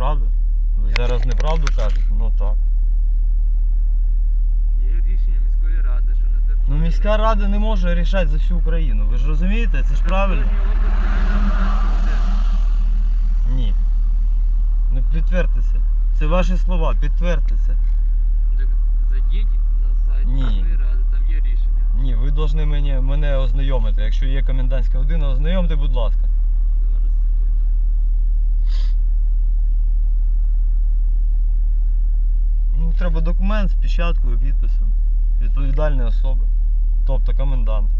правда? Ви зараз неправду кажете? Ну так. Є рішення міської ради, що на території... Ну міська рада не може рішати за всю Україну. Ви ж розумієте, це ж правильно? Ні. Ну підтвердьте це. Ваші слова, підтвердьте це. Так Зайдіть на сайт Ні. міської ради, там є рішення. Ні, ви повинні мене, мене ознайомити. Якщо є комендантська година, ознайомте, будь ласка. Зараз секунду. Ну, треба документ з печаткою, підписом. Відповідальної особи. Тобто комендант.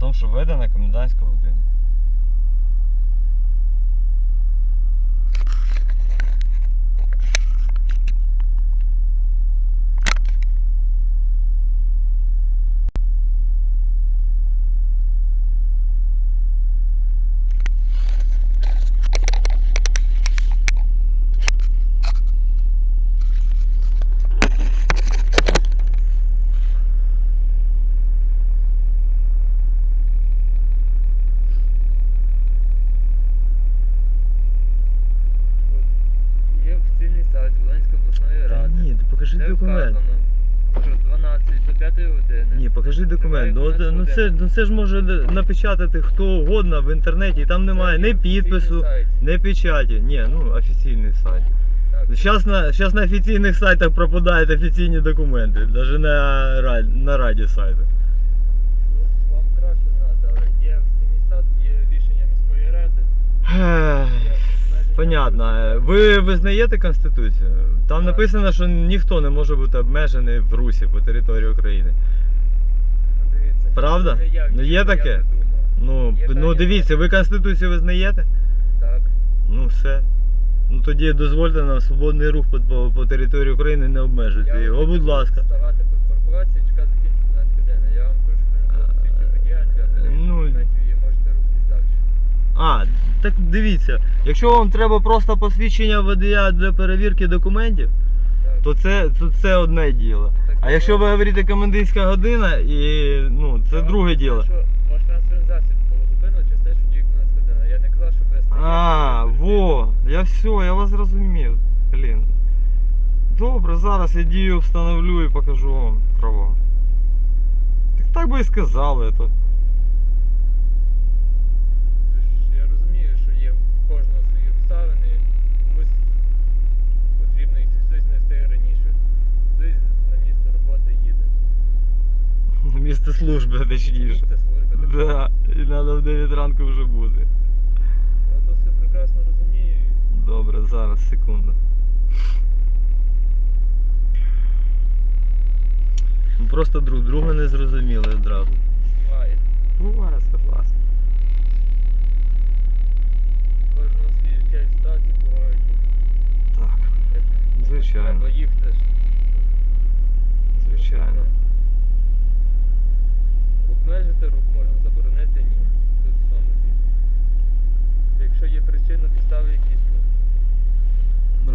Тому, що введена комендантська година. От Є офіційний сайт Волинської обласної Та ради. ні, ти покажи Де документ. вказано, що з 12 до 5 години. Ні, покажи документ. Ну, от, ну, це, 15 ну це ж може напечатати хто угодно в інтернеті, і там немає ні підпису, ні печаті. Ні, ну офіційний сайт. Зараз на, щас на офіційних сайтах пропадають офіційні документи, навіть на, ра- на раді сайту. Ну, Вам краще знати, але є офіційний сайт, є рішення міської ради. Понятно. Ви визнаєте Конституцію? Там Так. написано, що ніхто не може бути обмежений в Русі по території України. Ну, дивіться, Правда? це я, Ну, є я таке? придумав. Ну, Є ну певні дивіться, ви Конституцію визнаєте? Так. Ну все. Ну тоді дозвольте нам свободний рух по, по, по території України не обмежуйте Я його, будь ласка. Ставати по паркувації і чекати кінці 15 години. Я вам кажу, що свідчу водія, ну, і можете рухатись далі. А, так дивіться, якщо вам треба просто посвідчення водія для перевірки документів, то це, то це одне діло. А якщо ви говорите комендантська година, і ну це друге діло. що транспортний засіб було зупинено через те, що діє 15 година. Я не казав, що стояли. А, во, я все, я вас зрозумів. Блін. Добре, зараз я дію встановлю і покажу вам права. Так так би і сказали то. Служби, точніше. Да, і треба в 9 ранку вже бути. Я то все прекрасно розумію. Добре, зараз, секунду. Ну, Просто друг друга не зрозуміли одразу. Буває. Буває, согласен. Кожного свої життя і ситуації бувають. Так, Як Звичайно. Треба їхати. звичайно. Обмежити рух можна, заборонити ні. Тут цьому. Якщо є причина, підстави якісь, то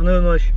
Гарної ночі.